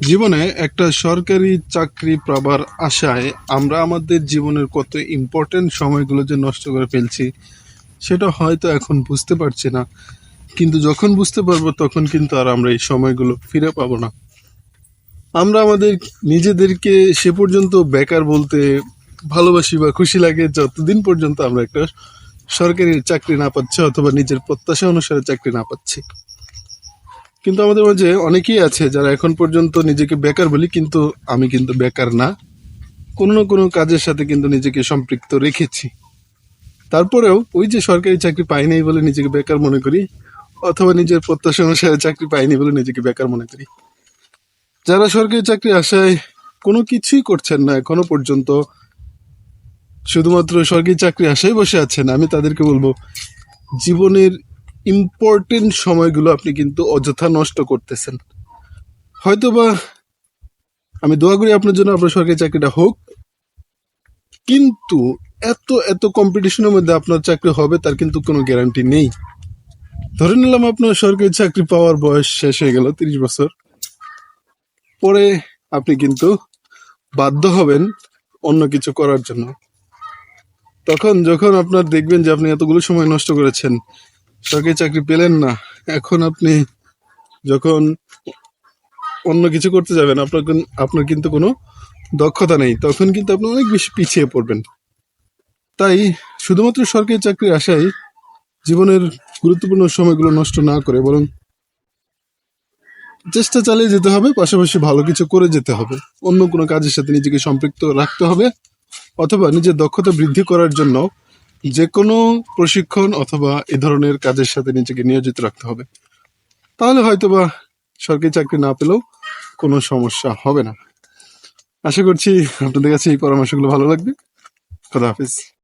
জীবনে একটা সরকারি চাকরি পাবার আশায় আমরা আমাদের জীবনের কত ইম্পর্টেন্ট সময়গুলো যে নষ্ট করে ফেলছি, সেটা হয়তো এখন বুঝতে পারছি না। কিন্তু যখন বুঝতে পারব, তখন কিন্তু আর আমরা এই সময়গুলো ফিরে পাবো না। আমরা আমাদের নিজেদেরকে সে পর্যন্ত বেকার বলতে ভালোবাসি বা খুশি লাগে, যতদিন পর্যন্ত আমরা একটা সরকারি চাকরি না পাচ্ছি অথবা নিজের প্রত্যাশা অনুসারে চাকরি না পাচ্ছি। কিন্তু আমাদের মাঝে অনেকেই আছে যারা এখন পর্যন্ত নিজেকে বেকার বলি, কিন্তু আমি কিন্তু বেকার না। কোনো না কোনো কাজের সাথে কিন্তু নিজেকে সম্পৃক্ত রেখেছি। তারপরেও ওই যে সরকারি চাকরি পাই নাই বলে নিজেকে বেকার মনে করি, অথবা নিজের প্রত্যাশা অনুসারে চাকরি পাইনি বলে নিজেকে বেকার মনে করি। যারা সরকারি চাকরি আশায় কোনো কিছুই করছেন না এখনও পর্যন্ত, শুধুমাত্র সরকারি চাকরি আশায় বসে আছেন, আমি তাদেরকে বলব, জীবনের ইম্পর্টেন্ট সময়গুলো আপনি কিন্তু অযথা নষ্ট করতেছেন। হয়তোবা আমি দোয়া করি আপনার জন্য আপনার সরকারি চাকরিটা হোক, কিন্তু এত এত কম্পিটিশনের মধ্যে আপনার চাকরি হবে, তার কিন্তু কোনো গ্যারান্টি নেই। ধরে নিলাম আপনার সরকারি চাকরি পাওয়ার বয়স শেষ হয়ে গেল তিরিশ বছর। পরে আপনি কিন্তু বাধ্য হবেন অন্য কিছু করার জন্য। তখন যখন আপনার দেখবেন যে আপনি এতগুলো সময় নষ্ট করেছেন সরকারি চাকরি পেলেন না। এখন আপনি যখন অন্য কিছু করতে যাবেন, আপনার আপনার কিন্তু কোনো দক্ষতা নেই, তখন কিন্তু আপনি অনেক বেশি পিছিয়ে পড়বেন। তাই শুধুমাত্র সরকারি চাকরির আশায় জীবনের গুরুত্বপূর্ণ সময়গুলো নষ্ট না করে, বরং চেষ্টা চালিয়ে যেতে হবে, পাশাপাশি ভালো কিছু করে যেতে হবে। অন্য কোনো কাজের সাথে নিজেকে সম্পৃক্ত রাখতে হবে, অথবা নিজের দক্ষতা বৃদ্ধি করার জন্য যে কোনো প্রশিক্ষণ অথবা এ ধরনের কাজের সাথে নিজেকে নিয়োজিত রাখতে হবে। তাহলে হয়তোবা সরকারি চাকরি না পেলেও কোনো সমস্যা হবে না। আশা করছি আপনাদের কাছে এই পরামর্শগুলো ভালো লাগবে। খোদা হাফিজ।